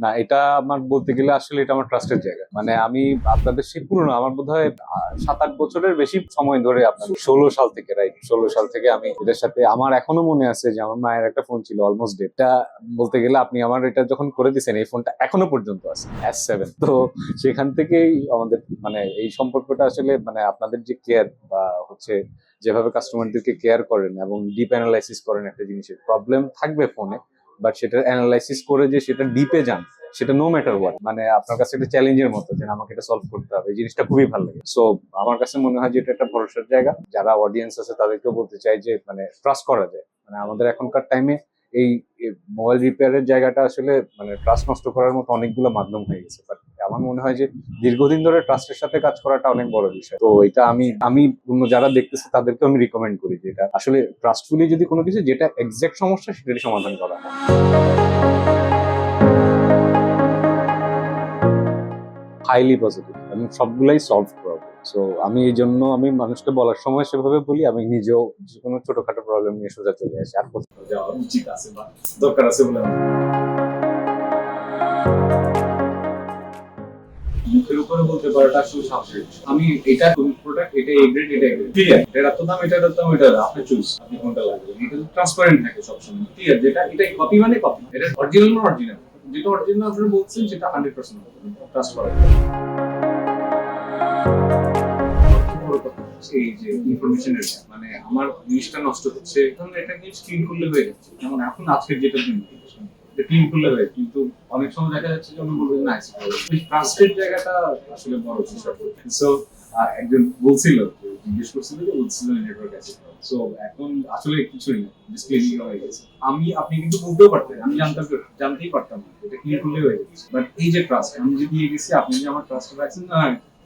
না, এটা আমার বলতে গেলে আসলে এটা আমার ট্রাস্টের জায়গা। মানে আমি আপনাদের সেই পুরনো, আমার বোধ হয় সাত আট বছরের বেশি সময় ধরে আপনার ষোলো সাল থেকে রাইট ষোলো সাল থেকে আমি এটার সাথে, আমার এখনও মনে আছে যে আমার মায়ের একটা ফোন ছিল অলমোস্ট ডেটটা বলতে গেলে আপনি আমার এটা যখন করে দিয়েছেন এই ফোনটা এখনও পর্যন্ত আছে এস সেভেন তো সেখান থেকেই আমাদের মানে এই সম্পর্কটা আসলে মানে আপনাদের যে কেয়ার বা হচ্ছে যেভাবে কাস্টমারদেরকে কেয়ার করেন এবং ডিপ অ্যানালাইসিস করেন একটা জিনিসের প্রবলেম থাকবে ফোনে বাট সেটা অ্যানালাইসিস করে যে সেটা ডিপে যান, সেটা নো ম্যাটার হোয়াট মানে আপনার কাছে একটা চ্যালেঞ্জের মতো যে আমাকে এটা সলভ করতে হবে। এই জিনিসটা খুবই ভালো লাগে। সো আমার কাছে মনে হয় যে এটা একটা ভরসার জায়গা। যারা অডিয়েন্স আছে তাদেরকেও বলতে চাই যে মানে ট্রাস্ট করা যায়। মানে আমাদের এখনকার টাইমে এই মোবাইল রিপেয়ারের জায়গাটা আসলে মানে ট্রাস্ট নষ্ট করার মতো অনেকগুলো মাধ্যম হয়ে গেছে। বাট আমার মনে হয় যে দীর্ঘদিন ধরে ট্রাস্টের সাথে কাজ করাটা অনেক বড় বিষয়। তো এটা আমি আমি অন্য যারা দেখতেছে তাদেরকে আমি রিকমেন্ড করি যে এটা আসলে ট্রাস্টফুলি যদি কোনো কিছু যেটা এক্সাক্ট সমস্যা সেটারই সমাধান করা। হয় হাইলি পজিটিভ এবং সবগুলাই সলভ প্রবলেম সো আমি এই জন্য আমি মানুষকে বলার সময় সেভাবে বলি, আমি নিজেও যে কোনো ছোটখাটো প্রবলেম নিয়ে সোজা চলে আসি। আর কোথাও যাওয়া উচিত আছে বা দরকার আছে বলে উপরে বলতে পারাটা আসলে স্বাভাবিক আমি এটা কোন প্রোডাক্ট এটা গ্রেড এটা গ্রেড এটা এত দাম এটা দাম এটা আপনি চুজ আপনি কোনটা লাগবে। এটা ট্রান্সপারেন্ট থাকে সবসময়। যেটা, এটা কপি মানে কপি এটা অরিজিনাল না অরিজিনাল যেটা অরিজিনাল আপনি বলছেন, সেটা হান্ড্রেড পার্সেন্ট হচ্ছে এই যে ইনফরমেশনের মানে আমার জিনিসটা নষ্ট হচ্ছে। তখন একটা জিনিস ক্লিন করলে হয়ে যাচ্ছে? যেমন এখন আজকের যেটা দিন করলে হয়ে যায়। কিন্তু অনেক সময় দেখা যাচ্ছে যে না ট্রাস্টেড জায়গাটা আসলে বড় সো একজন বলছিল জিজ্ঞেস করছিল যে বলছিল নেটওয়ার্ক আছে। সো এখন আসলে কিছুই না ডিসক্লেমিং হয়ে গেছে। আমি, আপনি কিন্তু বলতেও পারতেন, আমি জানতাম জানতেই পারতাম না, এটা ক্লিন করলে হয়ে গেছে। বাট এই যে ট্রাস্ট আমি যে দিয়ে গেছি, আপনি যে আমার ট্রাস্ট রাখছেন, না,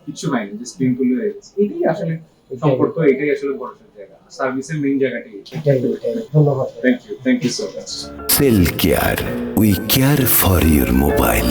কিছু হয়নি করলে হয়ে গেছে। এটাই আসলে সম্পর্ক এটাই আসলে বড় জায়গা। সার্ভিসের মেইন এটাই ধন্যবাদ। Thank you thank you so much cell care we care for your mobile